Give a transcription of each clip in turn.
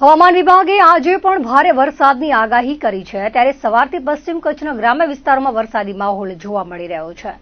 હવામાન વિભાગે આજે પણ ભારે વરસાદની આગાહી કરી છે. ત્યારે સવારથી પશ્ચિમ કચ્છના ગ્રામ્ય વિસ્તારોમાં વરસાદી માહોલ જોવા મળી રહ્યો છે.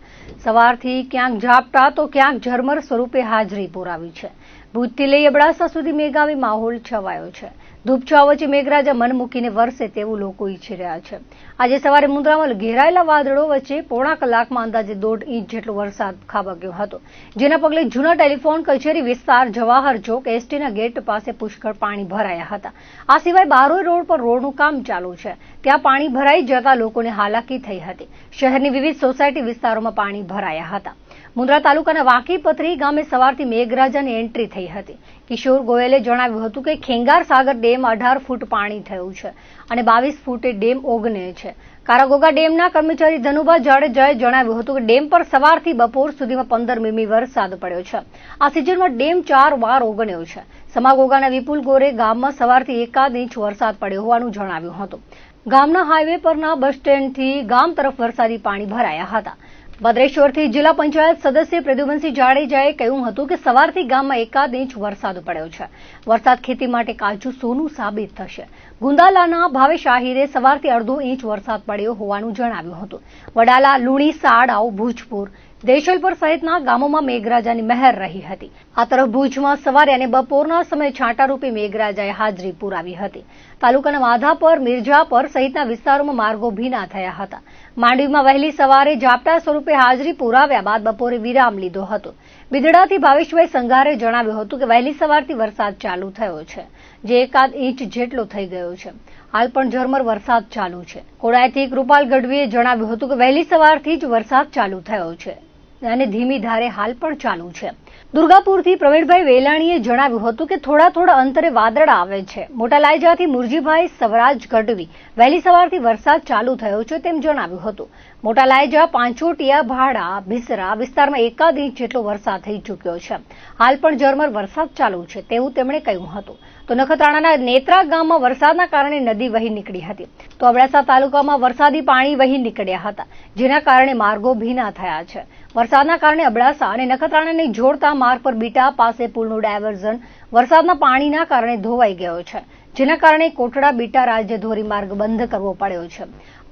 સવારથી ક્યાંક ઝાપટા તો ક્યાંક ઝરમર સ્વરૂપે હાજરી પુરાવી છે. ભૂજથી લઈ અબડાસા સુધી મેઘાવી માહોલ છવાયો છે. ધૂપછાવ વચ્ચે મેઘરાજા મન મૂકીને વરસે તેવું લોકો ઈચ્છી રહ્યા છે. આજે સવારે મુન્દ્રામાં ઘેરાયેલા વાદળો વચ્ચે પોણા કલાકમાં અંદાજે દોઢ ઇંચ જેટલો વરસાદ ખાબક્યો હતો. જેના પગલે જૂના ટેલિફોન કચેરી વિસ્તાર જવાહર ચોક એસટીના ગેટ પાસે પુષ્કળ પાણી ભરાયા હતા. આ સિવાય બારોઈ રોડ પર રોડનું કામ ચાલુ છે. ત્યાં પાણી ભરાઈ જતા લોકોને હાલાકી થઈ હતી. શહેરની વિવિધ સોસાયટી વિસ્તારોમાં પાણી ભરાયા હતા. મુન્દ્રા તાલુકાના વાંકીપથરી ગામે સવારથી મેઘરાજાની એન્ટ્રી થઈ હતી. કિશોર ગોયલે જણાવ્યું હતું કે ખેંગાર સાગર ડેમ અઢાર ફૂટ પાણી થયું છે અને બાવીસ ફૂટે ડેમ ઓગને છે. કારાગોગા ડેમના કર્મચારી ધનુભા જાડેજાએ જણાવ્યું હતું કે ડેમ પર સવારથી બપોર સુધીમાં પંદર મીમી વરસાદ પડ્યો છે. આ સિઝનમાં ડેમ ચાર વાર ઓગણ્યો છે. સમાગોગાના વિપુલ ગોરે ગામમાં સવારથી એકાદ ઇંચ વરસાદ પડ્યો હોવાનું જણાવ્યું હતું. ગામના હાઈવે પરના બસ સ્ટેન્ડથી ગામ તરફ વરસાદી પાણી ભરાયા હતા. ભદ્રેશ્વરથી જિલ્લા પંચાયત સદસ્ય પ્રદ્યુમનસિંહ જાડેજાએ કહ્યું હતું કે સવારથી ગામમાં એકાદ ઇંચ વરસાદ પડ્યો છે. વરસાદ ખેતી માટે કાચું સોનું સાબિત થશે. ગુંદાલાના ભાવેશ આહિરે સવારથી અડધો ઇંચ વરસાદ પડ્યો હોવાનું જણાવ્યું હતું. વડાલા, લુણી સાડાઓ ભુજપુર દેશલપર સહિતના ગામોમાં મેઘરાજાની મહેર રહી હતી. આ તરફ ભુજમાં સવારે અને બપોરના સમયે છાંટારૂપી મેઘરાજાએ હાજરી પુરાવી હતી. તાલુકાના માધાપર મિર્જાપર સહિતના વિસ્તારોમાં માર્ગો ભીના થયા હતા. માંડવીમાં વહેલી સવારે ઝાપટા સ્વરૂપે હાજરી પુરાવ્યા બાદ બપોરે વિરામ લીધો હતો. બિદડાથી ભાવેશભાઈ સંઘારે જણાવ્યું હતું કે વહેલી સવારથી વરસાદ ચાલુ થયો છે. જે એકાદ ઇંચ જેટલો થઈ ગયો છે. હાલ પણ ઝરમર વરસાદ ચાલુ છે. કોડાયથી કૃપાલ ગઢવીએ જણાવ્યું હતું કે વહેલી સવારથી જ વરસાદ ચાલુ થયો છે. અને ધીમી ધારે હાલ પણ ચાલુ છે. દુર્ગાપુરથી પ્રવીણભાઈ વેલાણીએ જણાવ્યું હતું કે થોડા થોડા અંતરે વાદળા આવે છે. મોટા લાયજાથી મુરજીભાઈ સવરાજ ગઢવી. વહેલી સવારથી વરસાદ ચાલુ થયો છે તેમ જણાવ્યું હતું. મોટા લાયજા, પાંચોટિયા, ભાડા ભીસરા વિસ્તારમાં એકાદ ઇંચ જેટલો વરસાદ થઈ ચૂક્યો છે. હાલ પણ ઝરમર વરસાદ ચાલુ છે તેવું તેમણે કહ્યું હતું. તો નખત્રાણાના નેત્રા ગામમાં વરસાદના કારણે નદી વહી નીકળી હતી. તો અબડાસા તાલુકામાં વરસાદી પાણી વહી નીકળ્યા હતા, જેના કારણે માર્ગો ભીના થયા છે. વરસાદના કારણે અબડાસા અને નખત્રાણાને જોડતા માર્ગ પર બીટા પાસે પુલનું ડાયવર્ઝન. વરસાદના પાણીના કારણે ધોવાઈ ગયો છે. જેના કારણે કોટડા બીટા રાજ્ય ધોરીમાર્ગ બંધ કરવો પડ્યો છે.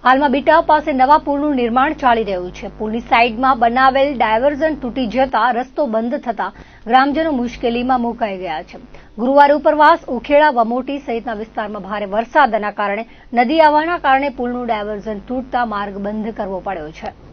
હાલમાં બીટા પાસે નવા પુલનું નિર્માણ ચાલી રહ્યું છે. પુલની સાઈડમાં બનાવેલ ડાયવર્ઝન તૂટી જતા રસ્તો બંધ થતા ગ્રામજનો મુશ્કેલીમાં મુકાઈ ગયા છે. ગુરુવારે ઉપરવાસ, ઉખેડા, વમોટી સહિતના વિસ્તારમાં ભારે વરસાદના કારણે નદી આવવાના કારણે પુલનું ડાયવર્ઝન તૂટતા માર્ગ બંધ કરવો પડ્યો છે.